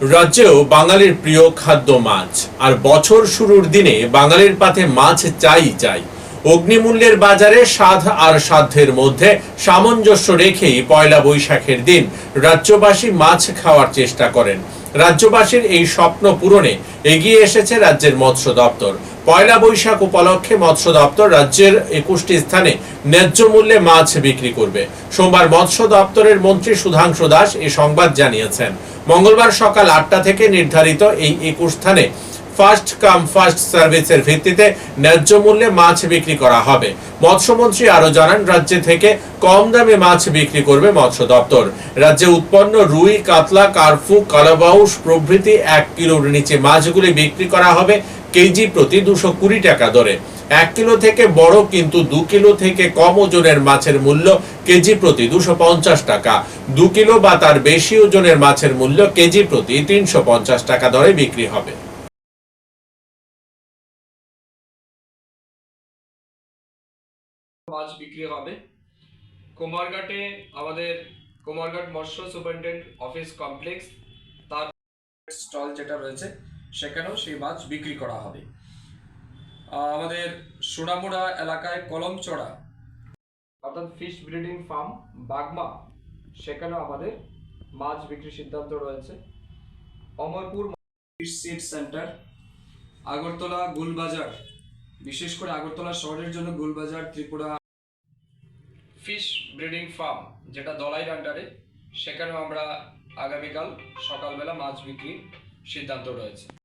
রাজ্যেও বাঙালির প্রিয় খাদ্য মাছ। আর বছর শুরুর দিনে বাঙালির পাতে মাছ চাই চাই। অগ্নিমূল্যের বাজারে সাধ আর সাধ্যের মধ্যে সামঞ্জস্য রেখেই পয়লা বৈশাখের দিন রাজ্যবাসী মাছ খাওয়ার চেষ্টা করেন। রাজ্যবাসীর এই স্বপ্ন পূরণে এগিয়ে এসেছে রাজ্যের মৎস্য দপ্তর। পয়লা বৈশাখ উপলক্ষে মৎস্য দপ্তর রাজ্যের একুশটি স্থানে ন্যায্য মূল্যে মাছ বিক্রি করবে। সোমবার মৎস্য দপ্তরের মন্ত্রী সুধাংশু দাস এ সংবাদ জানিয়েছেন। মঙ্গলবার সকাল আটটা থেকে নির্ধারিত এই একুশ স্থানে ফার্স্ট কাম, ফার্স্ট সার্ভিসের ভিত্তিতে ন্যায্য মূল্যে মাছ বিক্রি করা হবে। মৎস্যমন্ত্রী আরও জানান, রাজ্য থেকে কম দামে মাছ বিক্রি করবে মৎস্য দপ্তর। রাজ্যে উৎপন্ন রুই, কাতলা কার্ফু কালাবাউস প্রভৃতি এক কিলোর নিচে মাছগুলি বিক্রি করা হবে কেজি প্রতি দুশো কুড়ি টাকা দরে। এক কিলো থেকে বড় কিন্তু দু কিলো থেকে কম ওজনের মাছের মূল্য কেজি প্রতি দুশো পঞ্চাশ টাকা। দু কিলো বা তার বেশি ওজনের মাছের মূল্য কেজি প্রতি তিনশো পঞ্চাশ টাকা দরে বিক্রি হবে। মাছ বিক্রি হবে। কুমারঘাটে আমাদের কুমারঘাট মৎস্য সুপারিনটেন্ডেন্ট অফিস কমপ্লেক্স, তার স্টল যেটা রয়েছে, সেখানেও সেই মাছ বিক্রি করা হবে। আমাদের সোনামুড়া এলাকায় কলমচড়া, অর্থাৎ ফিশ ব্রিডিং ফার্ম বাগমা, সেখানেও আমাদের মাছ বিক্রির সিদ্ধান্ত রয়েছে। Amarpur fish seed centre Agartala Gulbazar বিশেষ করে আগরতলা শহরের জন্য Golbazar, Tripura. Fish breeding farm যেটা দলাই আন্ডারে সেখানেও আমরা আগামীকাল সকালবেলা মাছ বিক্রির সিদ্ধান্ত রয়েছে।